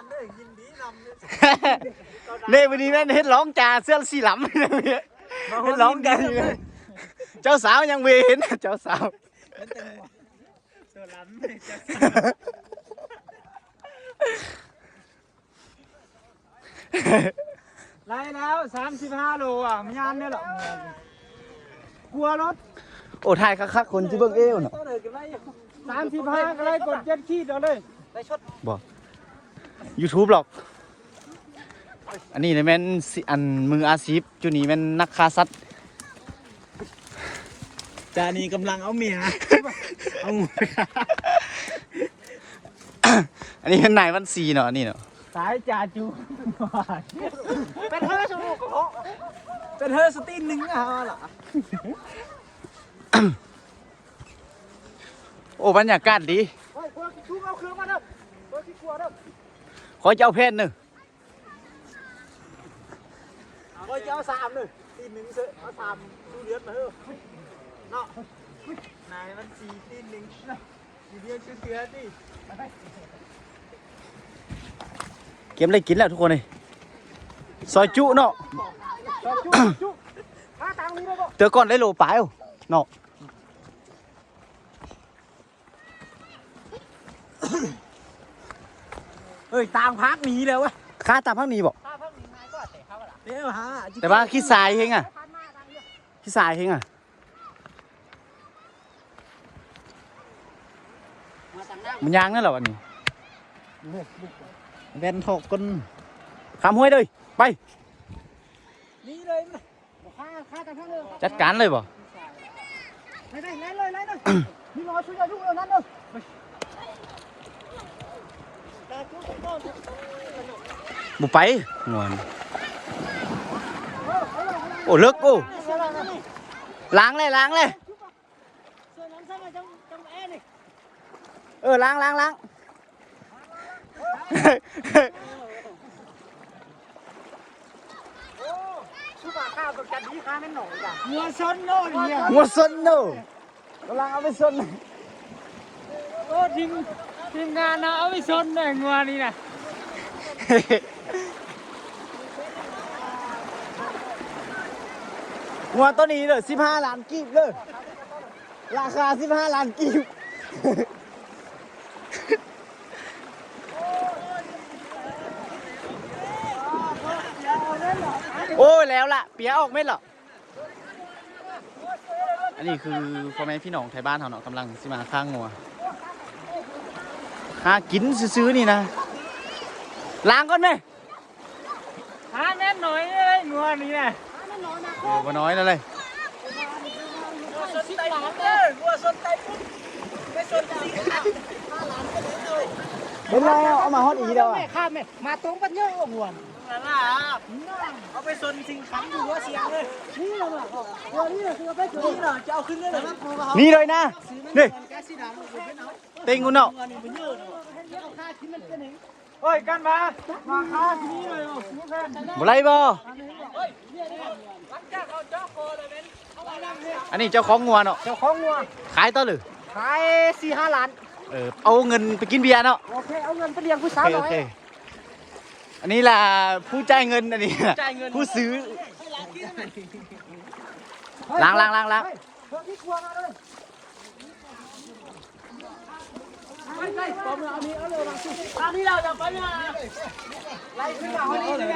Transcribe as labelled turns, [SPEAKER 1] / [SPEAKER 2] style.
[SPEAKER 1] านเด้อยินดีนำเนี่ย
[SPEAKER 2] เน่วันนี้แม่นเฮ็ดร้องจ่าเสื้อสีหลำเลยเนี่ยเฮ็ดร้องกันอยู่เลยเจ้าสาวยังไม่เห็นเจ้าสาว
[SPEAKER 1] ตัวล้ำเลยจะไล่แล้ว 35 โลอะมันยานเนี่ยหรอกลัวรถ
[SPEAKER 2] โอ้ถ่ายคักๆคนที่เบิ่งเอวเนาะ
[SPEAKER 1] สามสิบห้าก็เลยกดเจ็ดขีดเอาเลย ได้ชด
[SPEAKER 2] YouTube หรอก อันนี้เนี่ยแม่นสิอันมืออาชีพจุนี้แม่นนักฆ่าสัตว์
[SPEAKER 1] จานีกำลังเอาเมีย เอางู
[SPEAKER 2] อันนี้เป็นนายวันซีเนาะอันนี่เนาะ
[SPEAKER 1] สายจ่าจูเป็นเธอสนุกเหรอเป็นเธอสตีนหนึ่งอะเหรอ
[SPEAKER 2] โอ้บรรยากาศดี ขอเจ้าเพศหนึ่ง
[SPEAKER 1] เฮ้ยจะเอาสามเลยตีนหนึ่งเสือเอาสามดูเดือดมาเถอะเนาะนายมันสี่ตีนหนึ่งอยู่เดียวชื่อเสือดิ
[SPEAKER 2] เกมอะไรกินแล้วทุกคนเลยซอยจุเนาะ
[SPEAKER 1] จุจุข้าตังค์นี้ได้ปะ
[SPEAKER 2] เตือก่อนได้โลปลายเอาเนาะ
[SPEAKER 1] เฮ้ยต่างพักหนีเลยวะ
[SPEAKER 2] ค่าตามพักนี้บอก
[SPEAKER 1] เดี๋ยวหา
[SPEAKER 2] แต่ว่าขี้สายเฮงอะขี้สายเฮงอะมันยางนั่นเหรอวันนี้
[SPEAKER 1] แบนถกกัน
[SPEAKER 2] คำห้วยเลยไป
[SPEAKER 1] นี่เลยข้าข้าต่างพักเลย
[SPEAKER 2] จัดการเลยบ่
[SPEAKER 1] ไล่ไล่ไล่เลยไล่เลยนี่รอช่วยลูกเอานั้นเลย
[SPEAKER 2] บุไปงวนโอ้เลิกโอ้ล้างเลยล้างเลยเออล้างล้างล้าง
[SPEAKER 1] ชุบข้าวกับจันดีข้าแม่หน่อยจ้ะหัวซนโน่เนี่ย
[SPEAKER 2] หัวซนโนกำลังเอาไปซน
[SPEAKER 1] โอ้ทีม ทีมงานนะเอาไปซนหน่อยงัวนี่นะ
[SPEAKER 2] หัวตัวนี้เลยสิบห้าล้านกีบเลยราคาสิบห้าล้านกีบโอ้ยแล้วล่ะ เปียออกไม่หรออันนี้คือพ่อแม่พี่น้องไทยบ้านเขาเนาะกำลังสิมาข้างงัว หากินซื้อๆนี่นะล้างก่อนไหม
[SPEAKER 1] หาแม่หน่อยเลยงัวนี่นะ
[SPEAKER 2] เออบ่น้อยแล้วเลย
[SPEAKER 1] งัวซนไตปุ๊บเลยงัวซนไตปุ๊บไม่ซนจริง
[SPEAKER 2] เป็นไรเอามาฮอตอีกเดียวอะ
[SPEAKER 1] ข้าแม่มาตรงปัญญางัวนั่นล่ะเอาไปซนสิงขังอยู่หัวเสียงเลยนี่เหรอตัวนี้คือเอาไปตัวนี้เหรอจะเอาขึ้นได้เลย
[SPEAKER 2] นี่เลยนะนี่
[SPEAKER 1] แก๊สสีดำเป็นเอา
[SPEAKER 2] เต็งกูเนาะ
[SPEAKER 1] เฮ้ยกันมามาค้าที่นี่เลยโอ้โหแฟน
[SPEAKER 2] บ่ไรบ่
[SPEAKER 1] หลังจากเอาเจ้าโคเลยเป็นเอาไปนั่งเนี่ย
[SPEAKER 2] อันนี้เจ้าของงัวเนาะ
[SPEAKER 1] เจ้าของงัว
[SPEAKER 2] ขายต่อหรือ
[SPEAKER 1] ขายสี่ห้าล้าน
[SPEAKER 2] เออ เอาเงินไปกินเบียร์เนาะ
[SPEAKER 1] โอเค เอาเงินไปเลี้ยงผู้
[SPEAKER 2] โอ
[SPEAKER 1] สาว
[SPEAKER 2] เค
[SPEAKER 1] ห
[SPEAKER 2] โอ
[SPEAKER 1] น่อย
[SPEAKER 2] เคอันนี้ล่ะผู้จ่ายเงินอันนี้ล่ะ
[SPEAKER 1] จ่ายเงิน
[SPEAKER 2] ผู้ซื้อล้างล้างล้างล้าง
[SPEAKER 1] 阿米阿米阿米要要要翻船了来准备好了准备